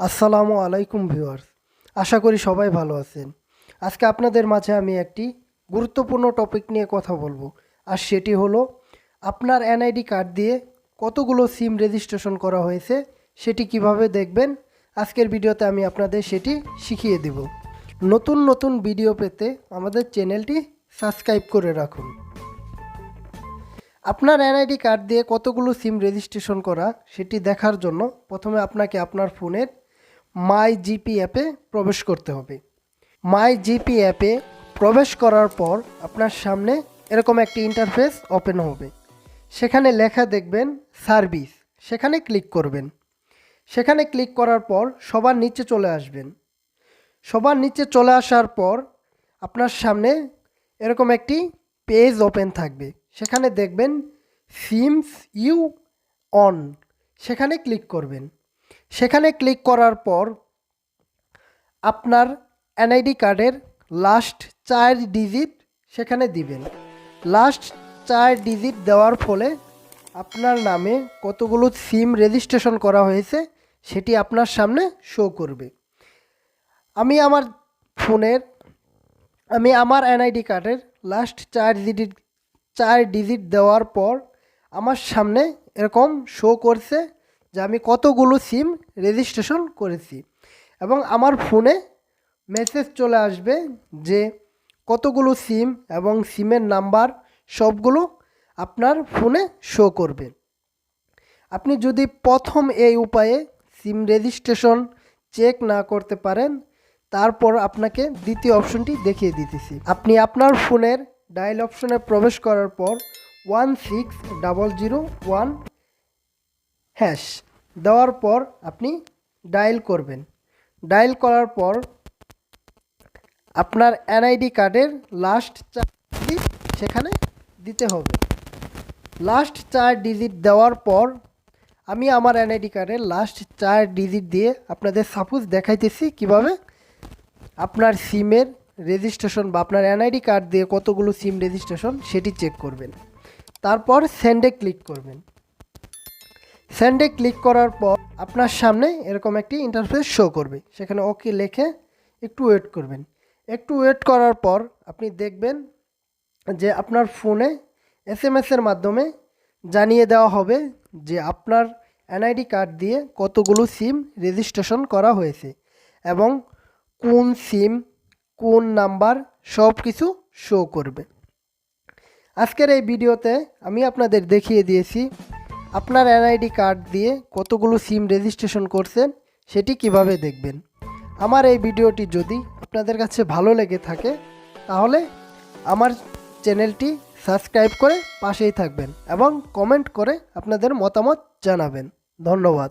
আসসালামু আলাইকুম ভিউয়ার্স। আশা করি সবাই ভালো আছেন। আজকে আপনাদের মাঝে আমি একটি গুরুত্বপূর্ণ টপিক নিয়ে কথা বলব, আর সেটি হলো আপনার এনআইডি কার্ড দিয়ে কতগুলো সিম রেজিস্ট্রেশন করা হয়েছে, সেটি কীভাবে দেখবেন, আজকের ভিডিওতে আমি আপনাদের সেটি শিখিয়ে দেব। নতুন নতুন ভিডিও পেতে আমাদের চ্যানেলটি সাবস্ক্রাইব করে রাখুন। আপনার এনআইডি কার্ড দিয়ে কতগুলো সিম রেজিস্ট্রেশন করা, সেটি দেখার জন্য প্রথমে আপনাকে আপনার ফোনের মাই জিপি অ্যাপে প্রবেশ করতে হবে। মাই জিপি অ্যাপে প্রবেশ করার পর আপনার সামনে এরকম একটি ইন্টারফেস ওপেন হবে। সেখানে লেখা দেখবেন সার্ভিস সেখানে ক্লিক করবেন। সেখানে ক্লিক করার পর সবার নিচে চলে আসবেন। সবার নিচে চলে আসার পর আপনার সামনে এরকম একটি পেজ ওপেন থাকবে। সেখানে দেখবেন সিমস ইউ অন সেখানে ক্লিক করবেন। সেখানে ক্লিক করার পর আপনার এনআইডি কার্ডের লাস্ট চার ডিজিট সেখানে দিবেন। লাস্ট চার ডিজিট দেওয়ার ফলে আপনার নামে কতগুলো সিম রেজিস্ট্রেশন করা হয়েছে সেটি আপনার সামনে শো করবে। আমি আমার ফোনের, আমি আমার এনআইডি কার্ডের লাস্ট চার ডিজিট চার ডিজিট দেওয়ার পর আমার সামনে এরকম শো করছে যে আমি কতগুলো সিম রেজিস্ট্রেশন করেছি। এবং আমার ফোনে মেসেজ চলে আসবে যে কতগুলো সিম এবং সিমের নাম্বার সবগুলো আপনার ফোনে শো করবে। আপনি যদি প্রথম এই উপায়ে সিম রেজিস্ট্রেশন চেক না করতে পারেন, তারপর আপনাকে দ্বিতীয় অপশনটি দেখিয়ে দিতেছি। আপনি আপনার ফোনের ডায়াল অপশনে প্রবেশ করার পর one six double zero one hash দেওয়ার পর আপনি ডায়াল করবেন। ডায়াল করার পর আপনার এনআইডি কার্ডের লাস্ট চার ডিজিট সেখানে দিতে হবে। লাস্ট চার ডিজিট দেওয়ার পর আমি আমার এনআইডি কার্ডের লাস্ট চার ডিজিট দিয়ে আপনাদের সাপোজ দেখাইতেছি কীভাবে আপনার সিমের রেজিস্ট্রেশন বা আপনার এনআইডি কার্ড দিয়ে কতগুলো সিম রেজিস্ট্রেশন সেটি চেক করবেন। তারপর সেন্ডে ক্লিক করবেন। সেন্ডে ক্লিক করার পর আপনার সামনে এরকম একটি ইন্টারফেস শো করবে। সেখানে ওকে লেখে একটু ওয়েট করবেন। একটু ওয়েট করার পর আপনি দেখবেন যে আপনার ফোনে এস এম এসের মাধ্যমে জানিয়ে দেওয়া হবে যে আপনার এনআইডি কার্ড দিয়ে কতগুলো সিম রেজিস্ট্রেশন করা হয়েছে এবং কোন সিম কোন নাম্বার সব কিছু শো করবে। আজকের এই ভিডিওতে আমি আপনাদের দেখিয়ে দিয়েছি আপনার এনআইডি কার্ড দিয়ে কতগুলো সিম রেজিস্ট্রেশন করছেন, সেটি কীভাবে দেখবেন? আমার এই ভিডিওটি যদি আপনাদের কাছে ভালো লেগে থাকে, তাহলে আমার চ্যানেলটি সাবস্ক্রাইব করে পাশেই থাকবেন এবং কমেন্ট করে আপনাদের মতামত জানাবেন। ধন্যবাদ।